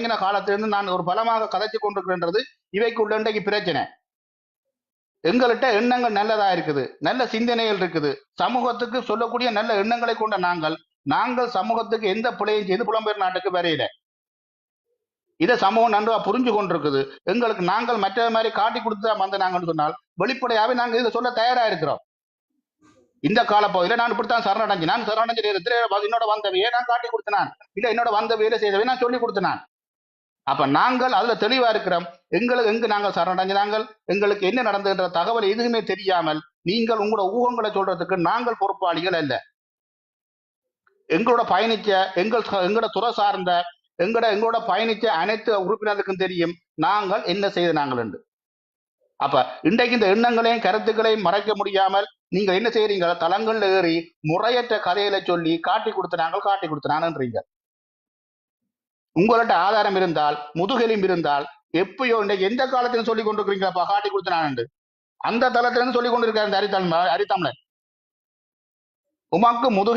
தொடங்கின காலத்திலிருந்து நான் ஒரு பலமாக கதைச்சு கொண்டிருக்கின்றது. இவைக்கு உள்ளண்டைக்கு பிரச்சனை. எங்கள்கிட்ட எண்ணங்கள் நல்லதா இருக்குது. நல்ல சிந்தனைகள் இருக்குது. சமூகத்துக்கு சொல்லக்கூடிய நல்ல எண்ணங்களை கொண்ட நாங்கள் நாங்கள் சமூகத்துக்கு எந்த பிழையும் செய்து புலம்பெயர் நாட்டுக்கு வரையில. இதை சமூகம் நன்றா புரிஞ்சு கொண்டிருக்குது. எங்களுக்கு நாங்கள் மற்ற மாதிரி காட்டி கொடுத்தா வந்து நாங்கன்னு சொன்னால் வெளிப்படையாவே நாங்கள் இதை சொல்ல தயாரா இருக்கிறோம் இந்த காலப்பகுதியில நான் இப்படித்தான் சரணடைஞ்சு நான் சரணடைஞ்ச நேரத்தில் என்னோட வந்தவையே நான் காட்டி கொடுத்தனான் இல்ல என்னோட வந்தவையில செய்தவை நான் சொல்லி கொடுத்தனான் அப்ப நாங்கள் அதுல தெளிவா இருக்கிறோம். எங்களுக்கு எங்கு நாங்கள் சரணடைஞ்சு நாங்கள் எங்களுக்கு என்ன நடந்ததுன்ற தகவல் எதுவுமே தெரியாமல் நீங்கள் உங்களோட ஊகங்களை சொல்றதுக்கு நாங்கள் பொறுப்பாளிகள் அல்ல. எங்களோட பயணிச்ச எங்கள் எங்களோட துறை சார்ந்த எங்களோட எங்களோட பயணிச்ச அனைத்து உறுப்பினர்களுக்கும் தெரியும். நாங்கள் என்ன செய்த நாங்கள் என்று. அப்ப இன்றைக்கு இந்த எண்ணங்களையும் கருத்துக்களையும் மறைக்க முடியாமல் நீங்க என்ன செய்யறீங்க தளங்கள்ல ஏறி முறையற்ற கதையில சொல்லி காட்டி கொடுத்த நாங்கள் காட்டி கொடுத்தனான்றீங்க உங்கள்ட்ட ஆதாரம் இருந்தால் முதுகெலும்பு இருந்தால் எப்பயோ எந்த காலத்திலும் சொல்லி கொண்டிருக்கிறீங்கப்பா காட்டி கொடுத்தனான் அந்த தளத்திலிருந்து சொல்லி கொண்டிருக்காரு இந்த அரித்தமிழ் அரித்தமிழன் உமாக்கு முதுகு